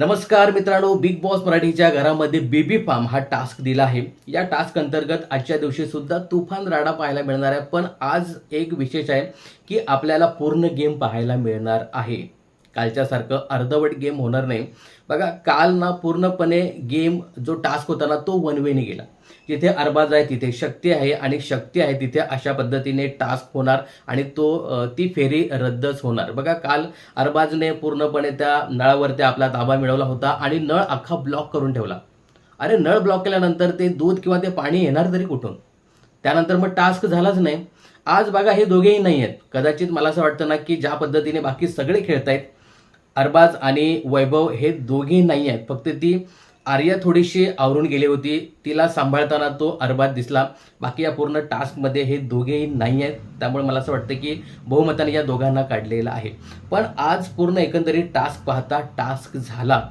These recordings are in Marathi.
नमस्कार मित्रांनो बिग बॉस मराठीच्या घरामध्ये बेबी फार्म हा टास्क दिला आहे. या टास्क अंतर्गत आजच्या दिवशी सुद्धा तुफान राडा पाहायला मिळणार आहे पण आज एक विशेष आहे की आपल्याला पूर्ण गेम पाहायला मिळणार आहे. कालच्यासारखं अर्धवट गेम होणार नाही. बघा काल ना पूर्णपणे गेम जो टास्क होता ना तो वन वेने गेला. जिथे अरबाज आहे तिथे शक्ती आहे आणि शक्ती आहे तिथे अशा पद्धतीने टास्क होणार आणि तो ती फेरी रद्दच होणार. बघा काल अरबाजने पूर्णपणे त्या नळावरती आपला ताबा मिळवला होता आणि नळ अख्खा ब्लॉक करून ठेवला. अरे नळ ब्लॉक केल्यानंतर ते दूध किंवा ते पाणी येणार तरी कुठून? त्यानंतर मग टास्क झालाच नाही. आज बघा हे दोघेही नाही आहेत. कदाचित मला असं वाटतं ना की ज्या पद्धतीने बाकी सगळे खेळत आहेत अरबाज आणि वैभव हे दोघेही नाही आहेत. फक्त ती आर्या थोडीशी आवरून गेली होती. तिला सांभाळताना तो अरबात दिसला. बाकी या पूर्ण टास्कमध्ये हे दोघेही नाही आहेत. त्यामुळे मला असं वाटतं की बहुमताने या दोघांना काढलेलं आहे. पण आज पूर्ण एकंदरीत टास्क पाहता टास्क झाला.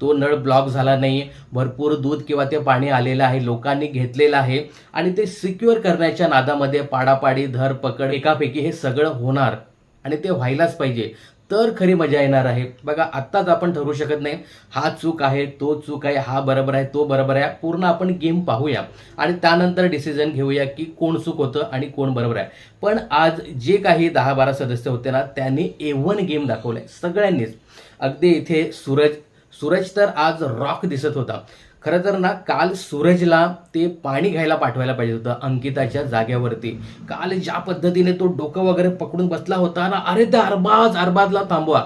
तो नळ ब्लॉक झाला नाही. भरपूर दूध किंवा ते पाणी आलेलं आहे. लोकांनी घेतलेलं आहे. आणि ते सिक्युअर करण्याच्या नादामध्ये पाडापाडी धर पकड एकापैकी हे सगळं होणार. आणि ते व्हायलाच पाहिजे. तर खरी मजा येणार आहे. बघा आत्ताच आपण ठरवू शकत नाही हा चूक आहे तो चूक आहे हा बरोबर आहे तो बरोबर आहे. पूर्ण आपण गेम पाहूया. आणि त्यानंतर डिसिजन घेऊया की कोण चूक होतं आणि कोण बरोबर आहे. पण आज जे काही दहा बारा सदस्य होते ना त्यांनी ए वन गेम दाखवलाय सगळ्यांनीच. अगदी इथे सूरज सूरज तर आज रॉक दिसत होता. खरं तर ना काल सूरजला ते पाणी घ्यायला पाठवायला पाहिजे होतं अंकिताच्या जाग्यावरती काल ज्या पद्धतीने तो डोकं वगैरे पकडून बसला होता ना अरे त्या अरबाज अरबाजला थांबवा.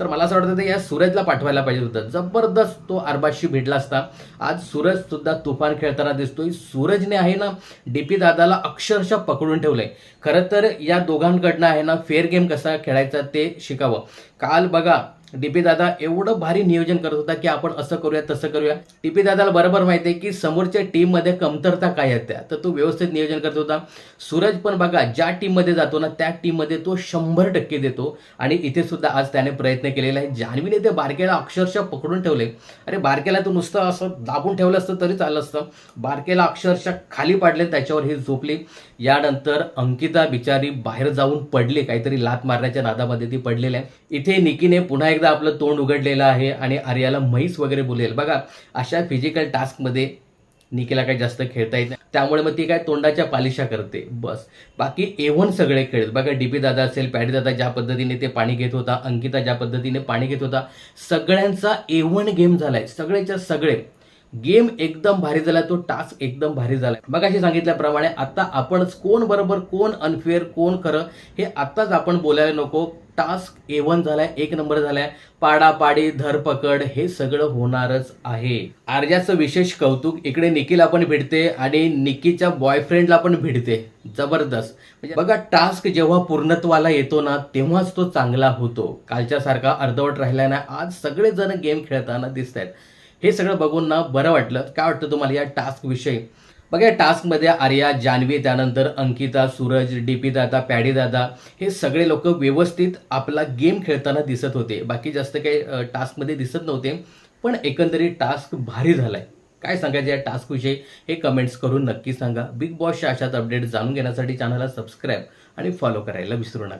तर मला असं वाटतं ते या सूरजला पाठवायला पाहिजे होतं. जबरदस्त तो अरबाजशी भेटला असता. आज सूरज सुद्धा तुफान खेळताना दिसतोय. सूरजने आहे ना डीपी दादाला अक्षरशः पकडून ठेवलंय. खरं तर या दोघांकडनं आहे ना फेअर गेम कसा खेळायचा ते शिकावं. काल बघा डीपी दादा एवढं भारी नियोजन करत होता की आपण असं करूया तसं करूया. डीपी दादाला बरोबर माहिती आहे की समोरच्या टीममध्ये कमतरता काय आहेत त्या. तर तो व्यवस्थित नियोजन करत होता. सूरज पण बघा ज्या टीममध्ये जातो ना त्या टीममध्ये तो शंभर टक्के देतो. आणि इथे सुद्धा आज त्याने प्रयत्न केलेला आहे. जान्हवीने ते बारकेला अक्षरशः पकडून ठेवले. अरे बारकेला तो नुसतं असं दाबून ठेवलं असतं तरी चाललं असतं. बारकेला अक्षरशः खाली पाडले त्याच्यावर ही झोपली. यानंतर अंकिता बिचारी बाहेर जाऊन पडली. काहीतरी लात मारण्याच्या नादामध्ये ती पडलेली आहे. इथे निकीने पुन्हा एक एकदा आपलं तोंड उघडलेलं आहे आणि आर्याला म्हैस वगैरे बोलेल. बघा अशा फिजिकल टास्कमध्ये निकेला काही जास्त खेळता येत नाही. त्यामुळे मग ती काय तोंडाच्या पालिशा करते. बस. बाकी एव्हन सगळे खेळ बघा डीपी दादा असेल पॅडी दादा ज्या पद्धतीने ते पाणी घेत होता अंकिता ज्या पद्धतीने पाणी घेत होता सगळ्यांचा एव्हन गेम झालाय. सगळेच्या सगळे गेम एकदम भारी झाला तो टास्क एकदम भारी झाला. बघा अशी सांगितल्याप्रमाणे आता आपण कोण बरोबर कोण अनफेअर कोण खरं हे आत्ताच आपण बोलायला नको. टास्क एवन झालाय एक नंबर झालाय. पाडापाडी धरपकड हे सगळं होणारच आहे. आर्याचं विशेष कौतुक इकडे निकीला पण भेटते आणि निकीच्या बॉयफ्रेंडला पण भेटते जबरदस्त. म्हणजे बघा टास्क जेव्हा पूर्णत्वाला येतो ना तेव्हाच तो चांगला होतो. कालच्या सारखा अर्धवट राहिला ना आज सगळेजण गेम खेळताना दिसत आहेत हे सगळं बघून ना बरं वाटलं. काय वाटतं तुम्हाला या टास्क विषयी? बघा या टास्कमध्ये आर्या जान्हवी त्यानंतर अंकिता सूरज डीपी दादा पॅडी दादा हे सगळे लोक व्यवस्थित आपला गेम खेळताना दिसत होते. बाकी जास्त काही टास्कमध्ये दिसत नव्हते पण एकंदरीत टास्क भारी झालाय. काय सांगायचं या टास्कविषयी हे कमेंट्स करून नक्की सांगा. बिग बॉसच्या अशाच अपडेट जाणून घेण्यासाठी चॅनलला सबस्क्राईब आणि फॉलो करायला विसरू नका.